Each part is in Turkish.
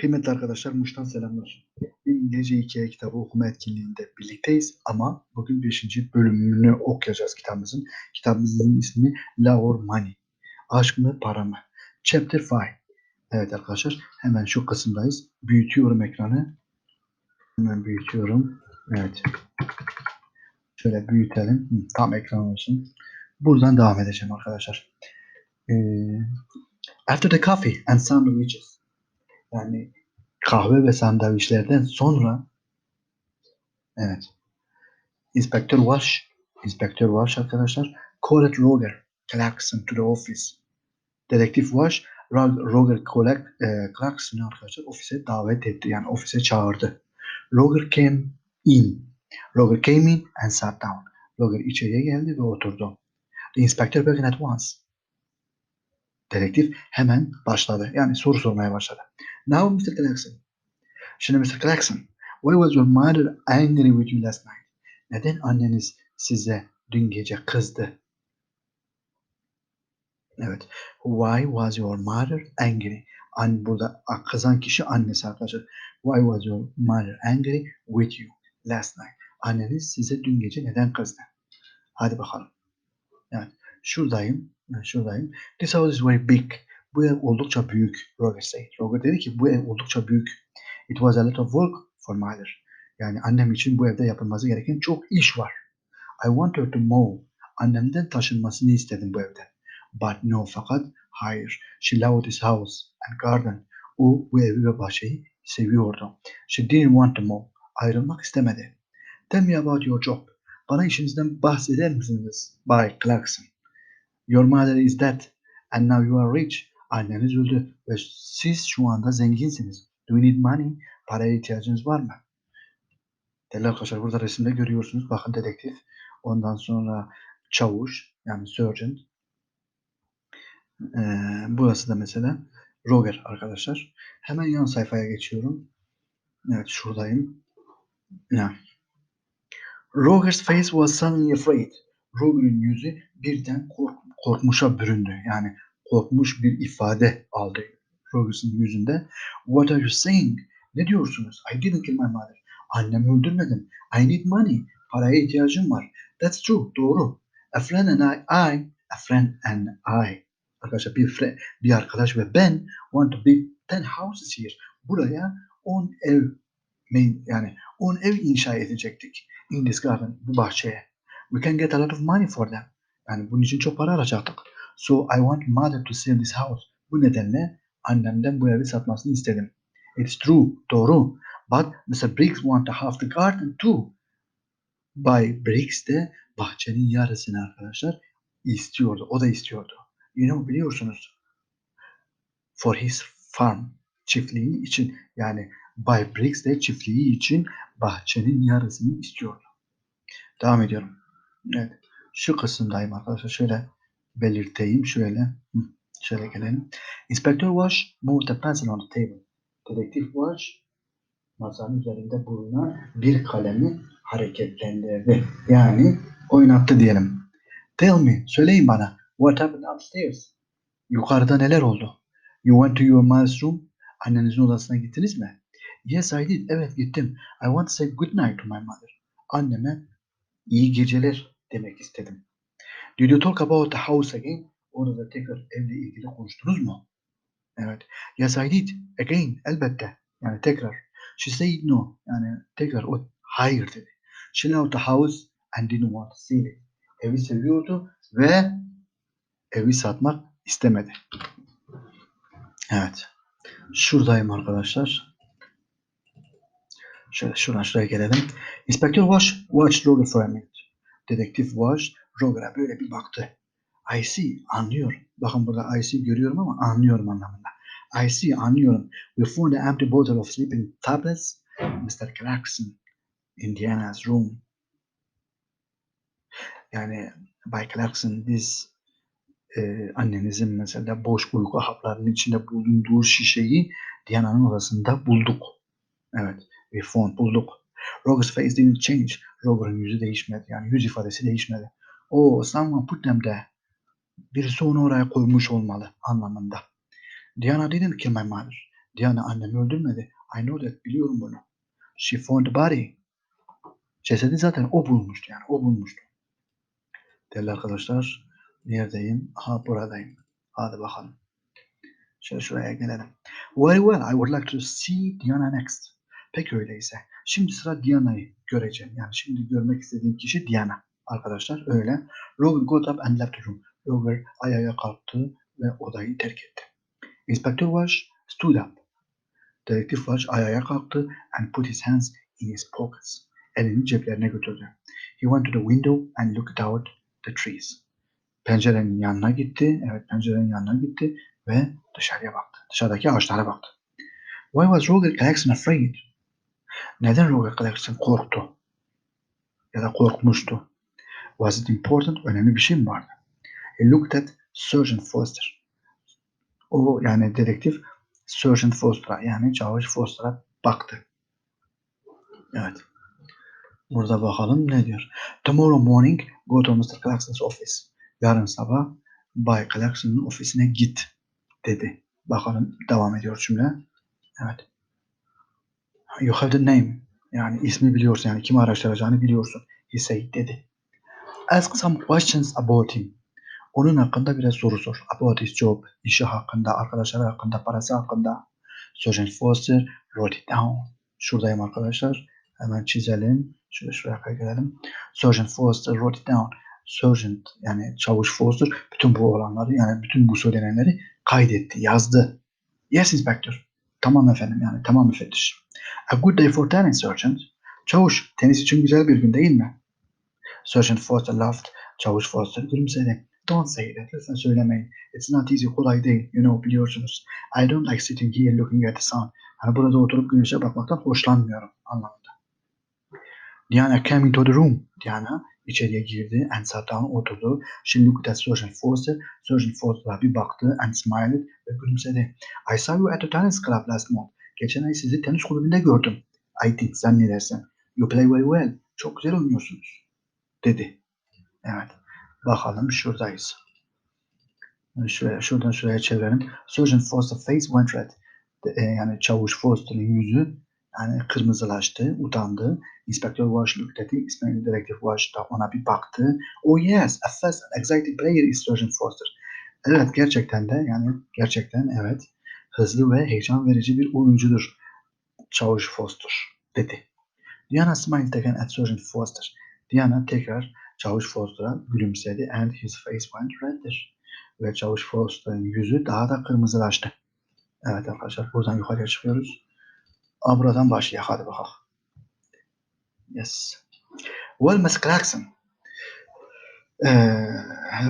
Kıymetli arkadaşlar Muş'tan selamlar. İngilizce hikaye kitabı okuma etkinliğinde birlikteyiz ama bugün 5. bölümünü okuyacağız kitabımızın. Kitabımızın ismi or Money. Aşk mı para mı? Chapter 5. Evet arkadaşlar hemen şu kısımdayız. Büyütüyorum ekranı. Hemen büyütüyorum. Evet. Şöyle büyütelim. Tam ekran olsun. Buradan devam edeceğim arkadaşlar. Ee, after the coffee and sandwiches yani kahve ve sandviçlerden sonra evet Inspector Walsh Inspector Walsh arkadaşlar called Roger Clarkson to the office. Dedektif Walsh Ro- Roger Clark, e, Clarkson'ı arkadaşlar ofise davet etti. Yani ofise çağırdı. Roger came in. Roger came in and sat down. Roger içeriye geldi ve oturdu. The inspector began at once. Dedektif hemen başladı. Yani soru sormaya başladı. Now Mr. Clarkson. Şimdi Mr. Clarkson. Why was your mother angry with you last night? Neden anneniz size dün gece kızdı? Evet. Why was your mother angry? An burada kızan kişi annesi arkadaşlar. Why was your mother angry with you last night? Anneniz size dün gece neden kızdı? Hadi bakalım. Evet. Şuradayım. Şuradayım. This house is very big. Bu ev oldukça büyük. Roger said. Roger dedi ki bu ev oldukça büyük. It was a lot of work for mother. Yani annem için bu evde yapılması gereken çok iş var. I want her to move. Annemden taşınmasını istedim bu evde. But no fakat hayır. She loved this house and garden. O bu evi ve bahçeyi seviyordu. She didn't want to move. Ayrılmak istemedi. Tell me about your job. Bana işinizden bahseder misiniz? Bay Clarkson. Your mother is dead and now you are rich. Anneniz öldü ve siz şu anda zenginsiniz. Do you need money? Paraya ihtiyacınız var mı? Değerli arkadaşlar burada resimde görüyorsunuz. Bakın dedektif. Ondan sonra çavuş yani sergeant. Ee, burası da mesela Roger arkadaşlar. Hemen yan sayfaya geçiyorum. Evet şuradayım. Ya. Roger's face was suddenly afraid. Roger'ın yüzü birden kork korkmuşa büründü. Yani korkmuş bir ifade aldı Roger'ın yüzünde. What are you saying? Ne diyorsunuz? I didn't kill my mother. Annemi öldürmedim. I need money. Paraya ihtiyacım var. That's true. Doğru. A friend and I, I, a friend and I. Arkadaşlar bir, fre- bir arkadaş ve ben want to build 10 houses here. Buraya 10 ev yani 10 ev inşa edecektik. In this garden, bu bahçeye. We can get a lot of money for them. Yani bunun için çok para alacaktık. So I want mother to sell this house. Bu nedenle annemden bu evi satmasını istedim. It's true, doğru. But Mr. Briggs want to have the garden too. Bay Briggs de bahçenin yarısını arkadaşlar istiyordu. O da istiyordu. You know biliyorsunuz. For his farm. Çiftliği için yani Bay Briggs de çiftliği için bahçenin yarısını istiyordu. Devam ediyorum. Evet. Şu kısımdayım arkadaşlar. Şöyle belirteyim. Şöyle. Şöyle gelelim. Inspector Wash moved the pencil on the table. Dedektif Wash masanın üzerinde bulunan bir kalemi hareketlendirdi. Yani oynattı diyelim. Tell me, söyleyin bana. What happened upstairs? Yukarıda neler oldu? You went to your mother's room. Annenizin odasına gittiniz mi? Yes, I did. Evet gittim. I want to say good night to my mother. Anneme iyi geceler demek istedim. The house again? Orada tekrar evle ilgili konuştunuz mu? Evet. Yes, I did. Again. Elbette. Yani tekrar. She said no. Yani tekrar o hayır dedi. She loved the house and didn't want to sell it. Evi seviyordu ve evi satmak istemedi. Evet. Şuradayım arkadaşlar. Şöyle şuradan şuraya gelelim. Inspector Wash watched Roger for a minute. Dedektif Wash Roger'a böyle bir baktı. I see, anlıyorum. Bakın burada I see görüyorum ama anlıyorum anlamında. I see, anlıyorum. We found an empty bottle of sleeping tablets, Mr. Clarkson, Indiana's room. Yani Bay Clarkson biz e, annenizin mesela boş uyku haplarının içinde bulunduğu şişeyi Diana'nın odasında bulduk. Evet, we found, bulduk. Roger's face didn't change. Roger'ın yüzü değişmedi. Yani yüz ifadesi değişmedi. Oh, someone put them there. Birisi onu oraya koymuş olmalı anlamında. Diana didn't kill my mother. Diana annemi öldürmedi. I know that. Biliyorum bunu. She found the body. Cesedi zaten o bulmuştu yani. O bulmuştu. Değerli arkadaşlar. Neredeyim? Ha buradayım. Hadi bakalım. Şöyle şuraya gelelim. Very well. I would like to see Diana next. Peki öyleyse. Şimdi sıra Diana'yı göreceğim. Yani şimdi görmek istediğim kişi Diana. Arkadaşlar öyle. Roger got up and left the room. Roger ayağa kalktı ve odayı terk etti. Inspector Walsh stood up. Dedektif Walsh ayağa kalktı and put his hands in his pockets. Elini ceplerine götürdü. He went to the window and looked out the trees. Pencerenin yanına gitti. Evet pencerenin yanına gitti ve dışarıya baktı. Dışarıdaki ağaçlara baktı. Why was Roger Clarkson afraid? Neden Roger Clarkson korktu? Ya da korkmuştu? Was it important? Önemli bir şey mi vardı? He looked at Sergeant Foster. O yani dedektif Sergeant Foster'a yani Çavuş Foster'a baktı. Evet. Burada bakalım ne diyor. Tomorrow morning go to Mr. Clarkson's office. Yarın sabah Bay Clarkson'ın ofisine git dedi. Bakalım devam ediyor cümle. Evet. You have the name. Yani ismi biliyorsun yani kimi araştıracağını biliyorsun. He said dedi. Ask some questions about him. Onun hakkında biraz soru sor. About his job, işi hakkında, arkadaşları hakkında, parası hakkında. Sergeant Foster wrote it down. Şuradayım arkadaşlar. Hemen çizelim. Şöyle şuraya kaydedelim. Sergeant Foster wrote it down. Sergeant yani Çavuş Foster bütün bu olanları yani bütün bu söylenenleri kaydetti, yazdı. Yes Inspector. Tamam efendim yani tamam müfettiş. A good day for tennis Sergeant. Çavuş tenis için güzel bir gün değil mi? Sergeant Foster laughed. Çavuş Foster gülümsedi. Don't say that. Lütfen söylemeyin. It's not easy. Kolay değil. You know biliyorsunuz. I don't like sitting here looking at the sun. Hani burada oturup güneşe bakmaktan hoşlanmıyorum anlamında. Diana came into the room. Diana içeriye girdi and sat down oturdu. She looked at Sergeant Foster. Sergeant Foster'a bir baktı and smiled ve gülümsedi. I saw you at the tennis club last month. Geçen ay sizi tenis kulübünde gördüm. I think zannedersen. You play very well. Çok güzel oynuyorsunuz. Dedi. Evet. Bakalım şuradayız. Şuraya, şuradan şuraya çevirelim. Sergeant Foster face went red. E, yani Çavuş Foster'ın yüzü yani kırmızılaştı, utandı. Inspector Walsh looked at him. Directive Walsh da ona bir baktı. Oh yes, a fast and exciting player is Sergeant Foster. Evet gerçekten de yani gerçekten evet hızlı ve heyecan verici bir oyuncudur Çavuş Foster dedi. Diana smiled again at Sergeant Foster. Diana tekrar Çavuş Foster'a gülümsedi and his face went redder. Ve Çavuş Foster'ın yüzü daha da kırmızılaştı. Evet arkadaşlar buradan yukarıya çıkıyoruz. Aa, buradan başlayalım. Hadi bakalım. Yes. Well, Miss Clarkson. Ee,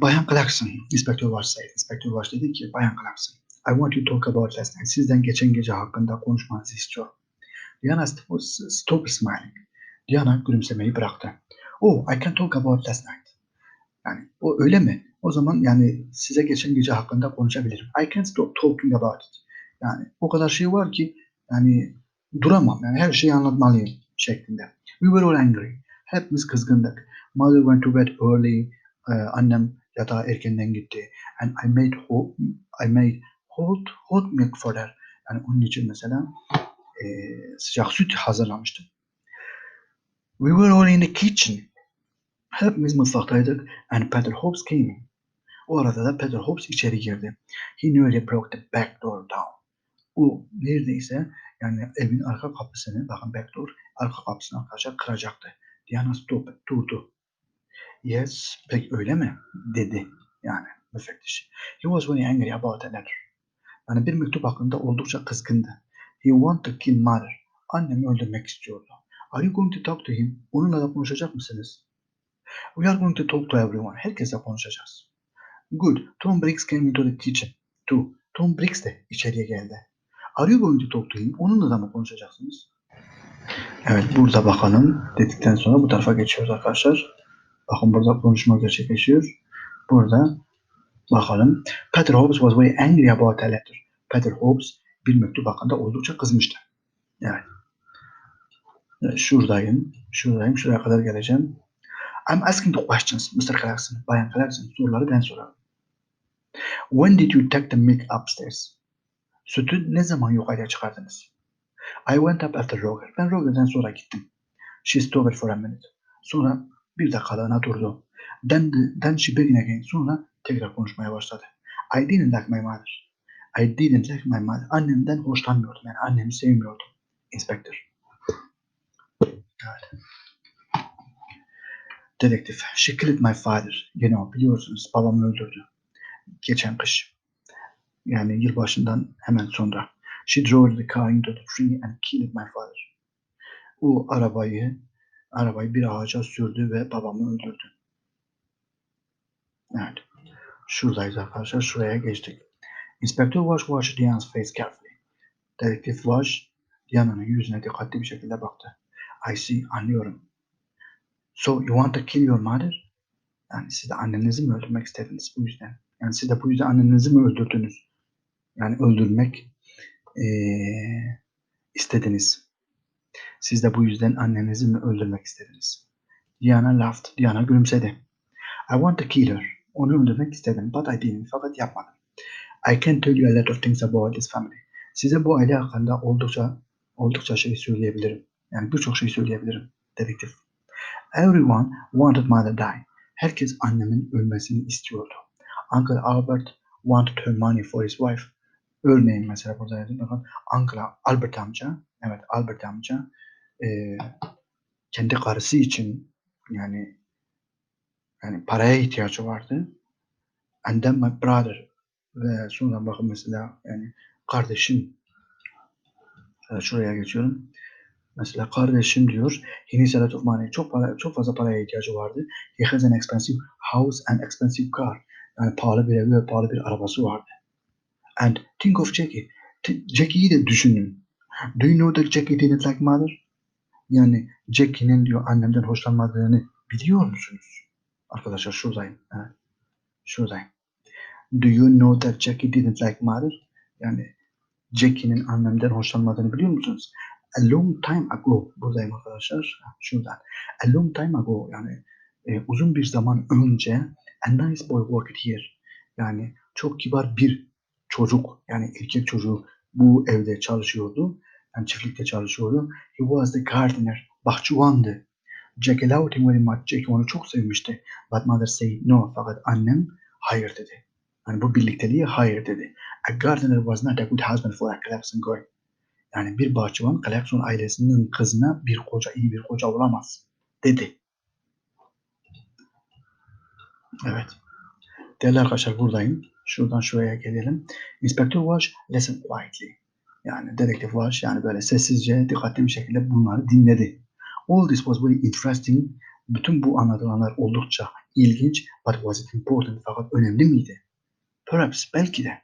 Bayan Clarkson, Inspektör Walsh said. Inspektör Walsh dedi ki, Bayan Clarkson, I want you to talk about last night. Sizden geçen gece hakkında konuşmanızı istiyorum. Diana st- stop smiling. Diana gülümsemeyi bıraktı. Oh, I can talk about last night. Yani o öyle mi? O zaman yani size geçen gece hakkında konuşabilirim. I can't stop talking about it. Yani o kadar şey var ki yani duramam. Yani her şeyi anlatmalıyım şeklinde. We were all angry. Hepimiz kızgındık. Mother went to bed early. Ee, annem yatağa erkenden gitti. And I made hot, I made hot, hot milk for her. Yani onun için mesela e, sıcak süt hazırlamıştım. We were all in the kitchen. Hepimiz mutfaktaydık. And Peter Hobbs came in. O arada da Peter Hobbs içeri girdi. He nearly broke the back door down. O neredeyse yani evin arka kapısını, bakın back door, arka kapısını arkadaşlar kıracaktı. Diana stop, durdu. Yes, pek öyle mi? dedi yani müfettiş. He was very angry about a letter. Yani bir mektup hakkında oldukça kızgındı. He wanted to kill mother. Annemi öldürmek istiyordu. Are you going to talk to him? Onunla da konuşacak mısınız? We are going to talk to everyone. Herkesle konuşacağız. Good. Tom Briggs came into the kitchen. Too. Tom Briggs de içeriye geldi. Are you going to talk to him? Onunla da mı konuşacaksınız? Evet burada bakalım dedikten sonra bu tarafa geçiyoruz arkadaşlar. Bakın burada konuşma gerçekleşiyor. Burada bakalım. Peter Hobbs was very angry about a letter. Peter Hobbs bir mektup hakkında oldukça kızmıştı. Evet, Şuradayım. Şuradayım. Şuraya kadar geleceğim. I'm asking the questions, Mr. Clarkson. Bayan Clarkson soruları ben sorarım. When did you take the milk upstairs? Sütü ne zaman yukarıya çıkardınız? I went up after Roger. Ben Roger'den sonra gittim. She stopped for a minute. Sonra bir dakikalığına durdu. Then, the, then she began again. Sonra tekrar konuşmaya başladı. I didn't like my mother. I didn't like my mother. Annemden hoşlanmıyordum. Yani annemi sevmiyordum. Inspector. Evet. Dedektif. She killed my father. Yine o biliyorsunuz babamı öldürdü. Geçen kış. Yani yılbaşından hemen sonra. She drove the car into the tree and killed my father. O arabayı arabayı bir ağaca sürdü ve babamı öldürdü. Evet. Şuradayız arkadaşlar. Şuraya geçtik. Inspector Wash watched Diana's face carefully. Dedektif Wash Diana'nın yüzüne dikkatli bir şekilde baktı. I see, anlıyorum. So you want to kill your mother? Yani siz de annenizi mi öldürmek istediniz bu yüzden? Yani siz de bu yüzden annenizi mi öldürdünüz? Yani öldürmek eee, istediniz. Siz de bu yüzden annenizi mi öldürmek istediniz? Diana laughed. Diana gülümsedi. I want to kill her. Onu öldürmek istedim. But I didn't. Fakat yapmadım. I can tell you a lot of things about this family. Size bu aile hakkında oldukça oldukça şey söyleyebilirim. Yani birçok şey söyleyebilirim. Dedektif. Everyone wanted mother die. Herkes annemin ölmesini istiyordu. Uncle Albert wanted her money for his wife. Örneğin mesela burada. Bakın Uncle Albert amca, evet Albert amca eee, kendi karısı için yani yani paraya ihtiyacı vardı. And then my brother ve sonra bakın mesela yani kardeşim Evet, şuraya geçiyorum. Mesela kardeşim diyor he needs a lot of money. Çok para, çok fazla paraya ihtiyacı vardı. He has an expensive house and expensive car. Yani pahalı bir evi ve pahalı bir arabası vardı. And think of Jackie. Jackie'yi de düşünün. Do you know that Jackie didn't like mother? Yani Jackie'nin diyor annemden hoşlanmadığını biliyor musunuz? Arkadaşlar şuradayım. Evet. Şuradayım. Do you know that Jackie didn't like mother? Yani Jackie'nin annemden hoşlanmadığını biliyor musunuz? A long time ago. Buradayım arkadaşlar. Şuradan. A long time ago. Yani e, uzun bir zaman önce a nice boy worked here. Yani çok kibar bir çocuk yani erkek çocuğu bu evde çalışıyordu. Yani çiftlikte çalışıyordu. He was the gardener. Bahçıvandı. Jackie loved him very much. Jackie onu çok sevmişti. But mother said no. Fakat annem hayır dedi. Yani bu birlikteliğe hayır dedi. A gardener was not a good husband for a Clarkson girl. Yani bir bahçıvan Clarkson ailesinin kızına bir koca, iyi bir koca olamaz dedi. Evet. Değerli arkadaşlar buradayım. Şuradan şuraya gelelim. Inspector Wash listen quietly. Yani dedektif Wash yani böyle sessizce, dikkatli bir şekilde bunları dinledi. All this was very interesting. Bütün bu anlatılanlar oldukça ilginç. But was it important? Fakat önemli miydi? Perhaps belki de.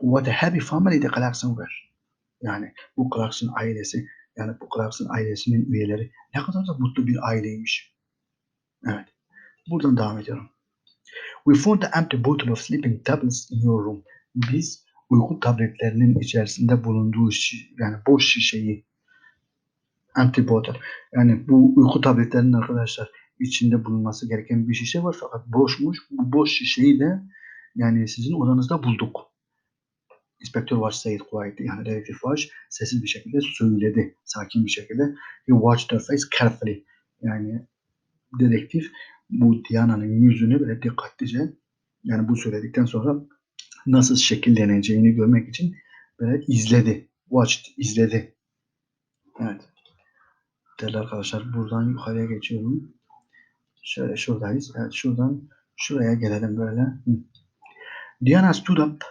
What a happy family the Clarkson were. Yani bu Clarkson ailesi, yani bu Clarkson ailesinin üyeleri ne kadar da mutlu bir aileymiş. Evet. Buradan devam ediyorum. We found the empty bottle of sleeping tablets in your room. Biz uyku tabletlerinin içerisinde bulunduğu şi- yani boş şişeyi empty bottle. Yani bu uyku tabletlerinin arkadaşlar içinde bulunması gereken bir şişe var fakat boşmuş. Bu boş şişeyi de yani sizin odanızda bulduk. Inspektör Watch said quietly. Yani dedektif Watch sessiz bir şekilde söyledi. Sakin bir şekilde. He watched her face carefully. Yani dedektif bu Diana'nın yüzünü böyle dikkatlice yani bu söyledikten sonra nasıl şekilleneceğini görmek için böyle izledi. Watched, izledi. Evet. Değerli arkadaşlar buradan yukarıya geçiyorum. Şöyle şuradayız. Evet şuradan şuraya gelelim böyle. Diana stood up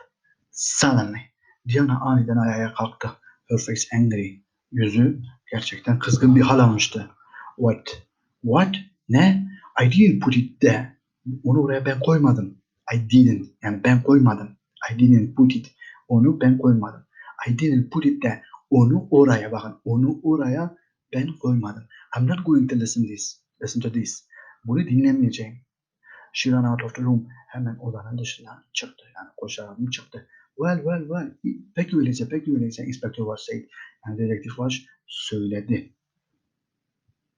suddenly. Diana aniden ayağa kalktı. Her face angry. Yüzü gerçekten kızgın bir hal almıştı. What? What? Ne? I didn't put it there. Onu oraya ben koymadım. I didn't. Yani ben koymadım. I didn't put it. Onu ben koymadım. I didn't put it there. Onu oraya bakın. Onu oraya ben koymadım. I'm not going to listen this. Listen to this. Bunu dinlemeyeceğim. She ran out of the room. Hemen odanın dışına çıktı. Yani koşarak çıktı. Well, well, well. Peki öyleyse, peki öyleyse. Inspector was said. Yani dedektif Wash söyledi.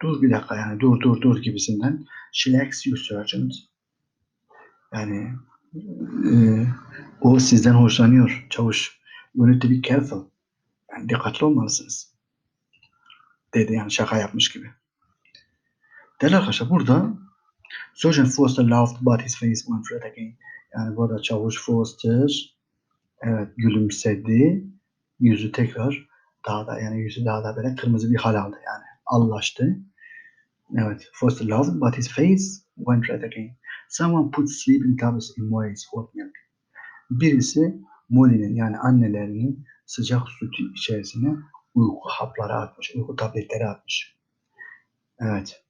Dur bir dakika yani dur dur dur gibisinden. She likes you sergeant. Yani e, o sizden hoşlanıyor çavuş. You need to be careful. Yani dikkatli olmalısınız. Dedi yani şaka yapmış gibi. Değerli arkadaşlar burada Sergeant Foster laughed but his face went red again. Yani burada Çavuş Foster evet gülümsedi. Yüzü tekrar daha da yani yüzü daha da böyle kırmızı bir hal aldı yani. Allaştı. Evet. Foster laughed but his face went red again. Someone put sleeping tablets in Molly's hot milk. Birisi Molly'nin yani annelerinin sıcak sütü içerisine uyku hapları atmış, uyku tabletleri atmış. Evet.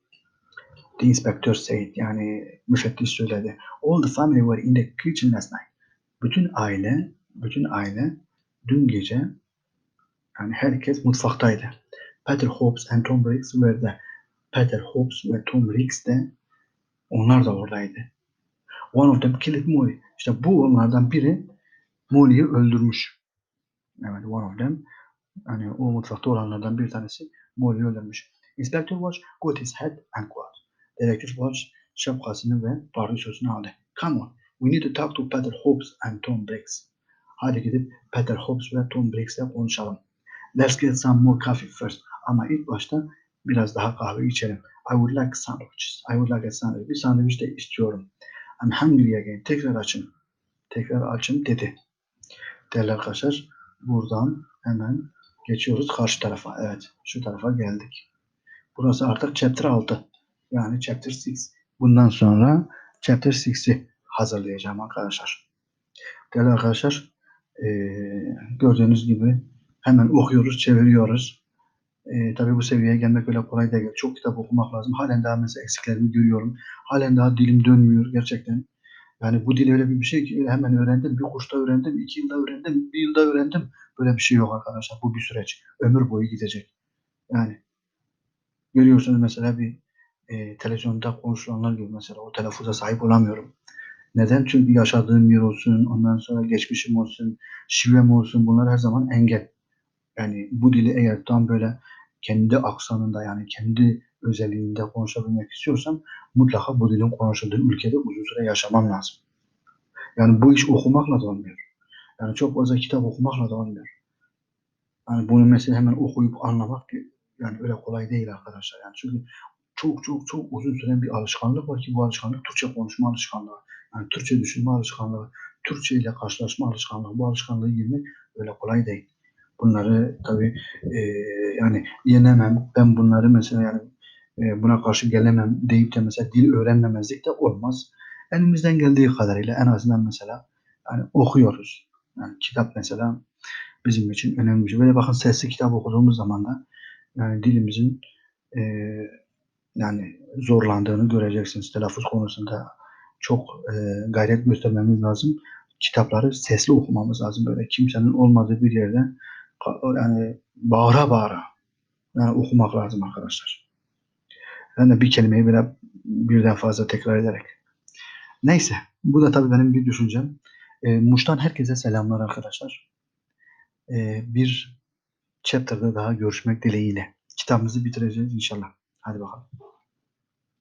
The inspector said yani müfettiş söyledi. All the family were in the kitchen last night. Bütün aile, bütün aile dün gece yani herkes mutfaktaydı. Peter Hobbs and Tom Briggs were there. Peter Hobbs ve Tom Riggs de onlar da oradaydı. One of them killed Molly. İşte bu onlardan biri Molly'yi öldürmüş. Evet, one of them. Hani o mutfakta olanlardan bir tanesi Molly'yi öldürmüş. Inspector Watch got his head and quad. Dedektif Watch şapkasını ve pardesüsünü aldı. Come on, we need to talk to Peter Hobbs and Tom Briggs. Hadi gidip Peter Hobbs ve Tom Briggs'le konuşalım. Let's get some more coffee first. Ama ilk başta biraz daha kahve içelim. I would like sandwiches. I would like a sandwich. Bir sandviç de istiyorum. I'm hungry again. Tekrar açım. Tekrar açım dedi. Değerli arkadaşlar buradan hemen geçiyoruz karşı tarafa. Evet şu tarafa geldik. Burası artık chapter 6. Yani chapter 6. Bundan sonra chapter 6'i hazırlayacağım arkadaşlar. Değerli arkadaşlar eee, gördüğünüz gibi hemen okuyoruz, çeviriyoruz. Eee tabii bu seviyeye gelmek öyle kolay değil. Çok kitap okumak lazım. Halen daha mesela eksiklerimi görüyorum. Halen daha dilim dönmüyor gerçekten. Yani bu dil öyle bir şey ki hemen öğrendim. Bir kursta öğrendim, iki yılda öğrendim, bir yılda öğrendim. Böyle bir şey yok arkadaşlar. Bu bir süreç. Ömür boyu gidecek. Yani görüyorsunuz mesela bir e, televizyonda konuşulanlar gibi mesela o telaffuza sahip olamıyorum. Neden? Çünkü yaşadığım yer olsun, ondan sonra geçmişim olsun, şivem olsun bunlar her zaman engel. Yani bu dili eğer tam böyle kendi aksanında yani kendi özelliğinde konuşabilmek istiyorsam mutlaka bu dilin konuşulduğu ülkede uzun süre yaşamam lazım. Yani bu iş okumakla da olmuyor. Yani çok fazla kitap okumakla da olmuyor. Yani bunu mesela hemen okuyup anlamak yani öyle kolay değil arkadaşlar. Yani çünkü çok çok çok uzun süren bir alışkanlık var ki bu alışkanlık Türkçe konuşma alışkanlığı. Yani Türkçe düşünme alışkanlığı, Türkçe ile karşılaşma alışkanlığı. Bu alışkanlığı yemek öyle kolay değil. Bunları tabii e, yani yenemem. Ben bunları mesela yani e, buna karşı gelemem deyip de mesela dil öğrenmemezlik de olmaz. Elimizden geldiği kadarıyla en azından mesela yani okuyoruz. Yani kitap mesela bizim için önemli bir şey. Böyle bakın sesli kitap okuduğumuz zaman da yani dilimizin e, yani zorlandığını göreceksiniz. Telaffuz konusunda çok e, gayret göstermemiz lazım. Kitapları sesli okumamız lazım. Böyle kimsenin olmadığı bir yerde yani bağıra bağıra yani okumak lazım arkadaşlar. De bir kelimeyi bile birden fazla tekrar ederek. Neyse. Bu da tabii benim bir düşüncem. E, Muş'tan herkese selamlar arkadaşlar. E, bir chapter'da daha görüşmek dileğiyle. Kitabımızı bitireceğiz inşallah. Hadi bakalım.